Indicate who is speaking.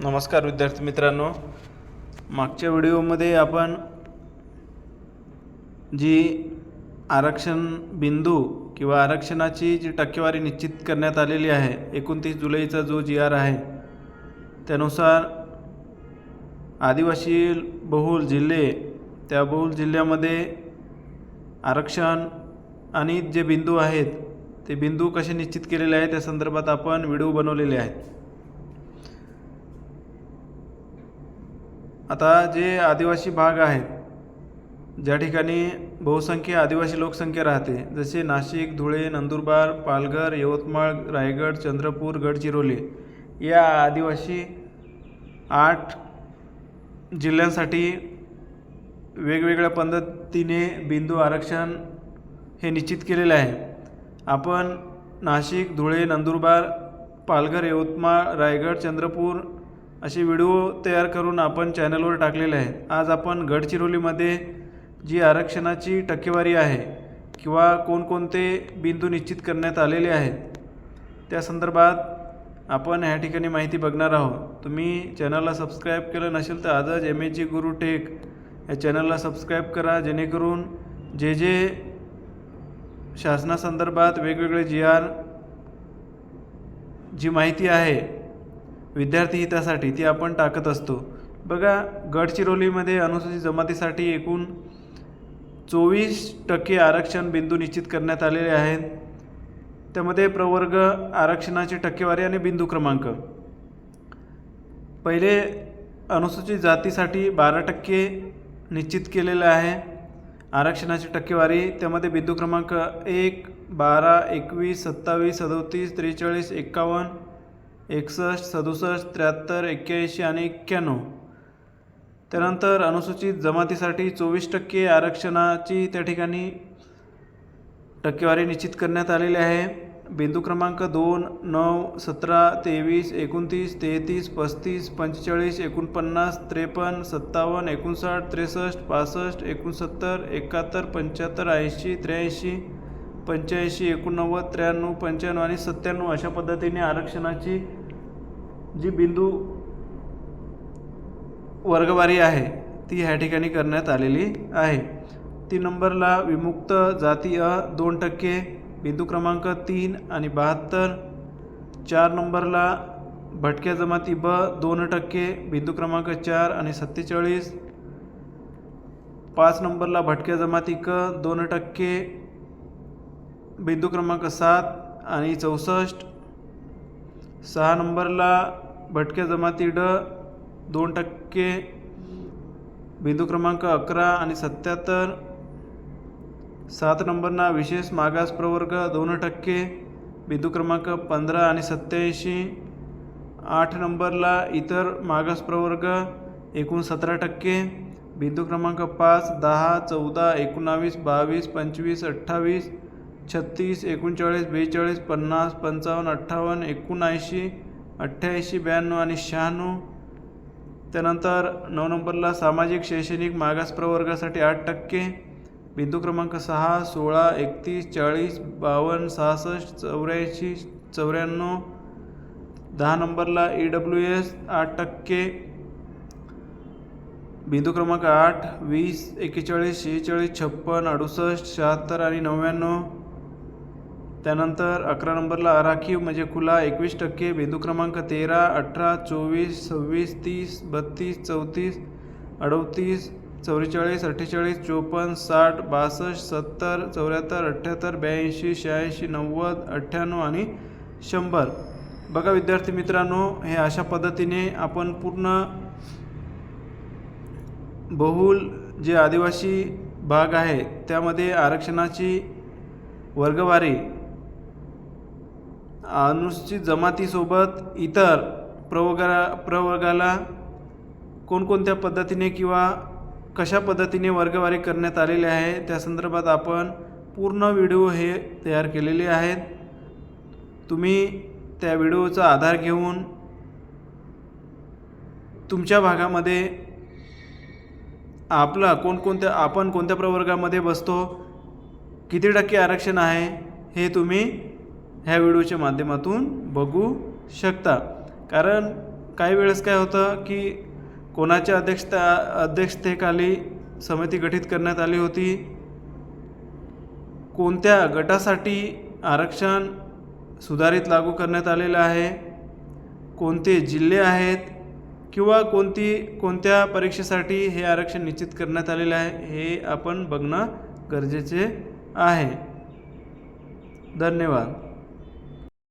Speaker 1: नमस्कार विद्यार्थी मित्रांनो. मागच्या व्हिडिओमध्ये आपण जी आरक्षण बिंदू किंवा आरक्षणाची जी टक्केवारी निश्चित करण्यात आलेली आहे एकोणतीस जुलैचा जो जी आर आहे त्यानुसार आदिवासी बहुल जिल्हे त्या बहुल जिल्ह्यामध्ये आरक्षण आणि जे बिंदू आहेत ते बिंदू कसे निश्चित केलेले आहेत त्या संदर्भात आपण व्हिडिओ बनवलेले आहेत. आता जे आदिवासी भाग आहेत ज्या ठिकाणी बहुसंख्य आदिवासी लोकसंख्या राहते जसे नाशिक धुळे नंदुरबार पालघर यवतमाळ रायगड चंद्रपूर गडचिरोली या आदिवासी आठ जिल्ह्यांसाठी वेगवेगळ्या पद्धतीने बिंदू आरक्षण हे निश्चित केलेले आहे. आपण नाशिक धुळे नंदुरबार पालघर यवतमाळ रायगड चंद्रपूर असे व्हिडिओ तयार करून आपण चॅनलवर टाकलेले आहे आज आपण गडचिरोलीमध्ये जी आरक्षणाची टक्केवारी आहे किंवा कोणकोणते बिंदू निश्चित करण्यात आलेले आहेत त्या संदर्भात आपण ह्या ठिकाणी माहिती बघणार आहोत. तुम्ही चॅनलला सबस्क्राईब केलं नसेल तर आजच एम एच जी गुरु टेक या चॅनलला सबस्क्राईब करा जेणेकरून जे जे शासनासंदर्भात वेगवेगळे जी आर जी माहिती आहे विद्यार्थी हितासाठी ती आपण टाकत असतो. बघा गडचिरोलीमध्ये अनुसूचित जमातीसाठी एकूण चोवीस टक्के आरक्षण बिंदू निश्चित करण्यात आलेले आहेत. त्यामध्ये प्रवर्ग आरक्षणाची टक्केवारी आणि बिंदू क्रमांक. पहिले अनुसूचित जातीसाठी बारा टक्के निश्चित केलेलं आहे. आरक्षणाची टक्केवारी त्यामध्ये बिंदू क्रमांक एक बारा एकवीस सत्तावीस सदोतीस त्रेचाळीस एक्कावन्न एकसष्ट सदुसष्ट त्र्याहत्तर एक्क्याऐंशी आणि एक्क्याण्णव. त्यानंतर अनुसूचित जमातीसाठी चोवीस टक्के आरक्षणाची त्या ठिकाणी टक्केवारी निश्चित करण्यात आलेली आहे. बिंदू क्रमांक दोन नऊ सतरा तेवीस एकोणतीस तेहतीस पस्तीस पंचेचाळीस एकोणपन्नास त्रेपन्न सत्तावन्न एकोणसाठ त्रेसष्ट पासष्ट एकोणसत्तर एकाहत्तर पंच्याहत्तर ऐंशी त्र्याऐंशी. पंच्याऐंशी एकोणनव्वद त्र्याण्णव पंच्याण्णव आणि सत्त्याण्णव अशा पद्धतीने आरक्षणाची जी बिंदू वर्गवारी आहे ती ह्या ठिकाणी करण्यात आलेली आहे. तीन नंबरला विमुक्त जाती अ दोन टक्के बिंदू क्रमांक तीन आणि बहात्तर. चार नंबरला भटक्या जमाती ब दोन टक्के बिंदू क्रमांक चार आणि सत्तेचाळीस. पाच नंबरला भटक्या जमाती क दोन टक्के बिंदू क्रमांक सात आणि चौसष्ट. सहा नंबरला भटक्या जमाती ड दोन टक्के. बिंदू क्रमांक अकरा आणि सत्याहत्तर. सात नंबरना विशेष मागास प्रवर्ग दोन टक्के. बिंदू क्रमांक पंधरा आणि सत्याऐंशी. आठ नंबरला इतर मागास प्रवर्ग एकूण सतरा टक्के. बिंदू क्रमांक पाच दहा चौदा एकोणावीस बावीस पंचवीस अठ्ठावीस. छत्तीस एकोणचाळीस बेचाळीस पन्नास पंचावन्न अठ्ठावन्न एकोणऐंशी अठ्ठ्याऐंशी ब्याण्णव आणि शहाण्णव. त्यानंतर नऊ नंबरला सामाजिक शैक्षणिक मागास प्रवर्गासाठी आठ टक्के. बिंदू क्रमांक सहा सोळा एकतीस चाळीस बावन्न सहासष्ट चौऱ्याऐंशी चौऱ्याण्णव. दहा नंबरला ई डब्ल्यू एस आठ टक्के. बिंदू क्रमांक आठ वीस एक्केचाळीस शेहेचाळीस छप्पन अडुसष्ट शहात्तर आणि नव्याण्णव. त्यानंतर अकरा नंबरला आराखीव म्हणजे खुला एकवीस टक्के बिंदू क्रमांक तेरा अठरा चोवीस सव्वीस तीस बत्तीस चौतीस अडतीस चौवेचाळीस अठ्ठेचाळीस चोपन्न साठ बासष्ट सत्तर चौऱ्याहत्तर अठ्ठ्याहत्तर ब्याऐंशी शहाऐंशी नव्वद अठ्ठ्याण्णव आणि शंभर. बघा विद्यार्थी मित्रांनो हे अशा पद्धतीने आपण पूर्ण बहुल जे आदिवासी भाग आहे त्यामध्ये आरक्षणाची वर्गवारी अनुसूचित जमातीसोबत इतर प्रवर्गा प्रवर्गाला कोणकोणत्या पद्धतीने किंवा कशा पद्धतीने वर्गवारी करण्यात आलेली आहे त्या संदर्भात आपण पूर्ण व्हिडिओ हे तयार केलेले आहेत. तुम्ही त्या व्हिडिओचा आधार घेऊन तुमच्या भागामध्ये आपला कोणकोणत्या आपण कोणत्या प्रवर्गामध्ये बसतो किती टक्के आरक्षण आहे हे तुम्ही ह्या व्हिडिओच्या माध्यमातून बघू शकता. कारण काही वेळेस काय होतं की कोणाच्या अध्यक्षता अध्यक्षतेखाली समिती गठीत करण्यात आली होती कोणत्या गटासाठी आरक्षण सुधारित लागू करण्यात आलेलं आहे कोणते जिल्हे आहेत किंवा कोणती कोणत्या परीक्षेसाठी हे आरक्षण निश्चित करण्यात आलेलं आहे हे आपण बघणं गरजेचे आहे. धन्यवाद.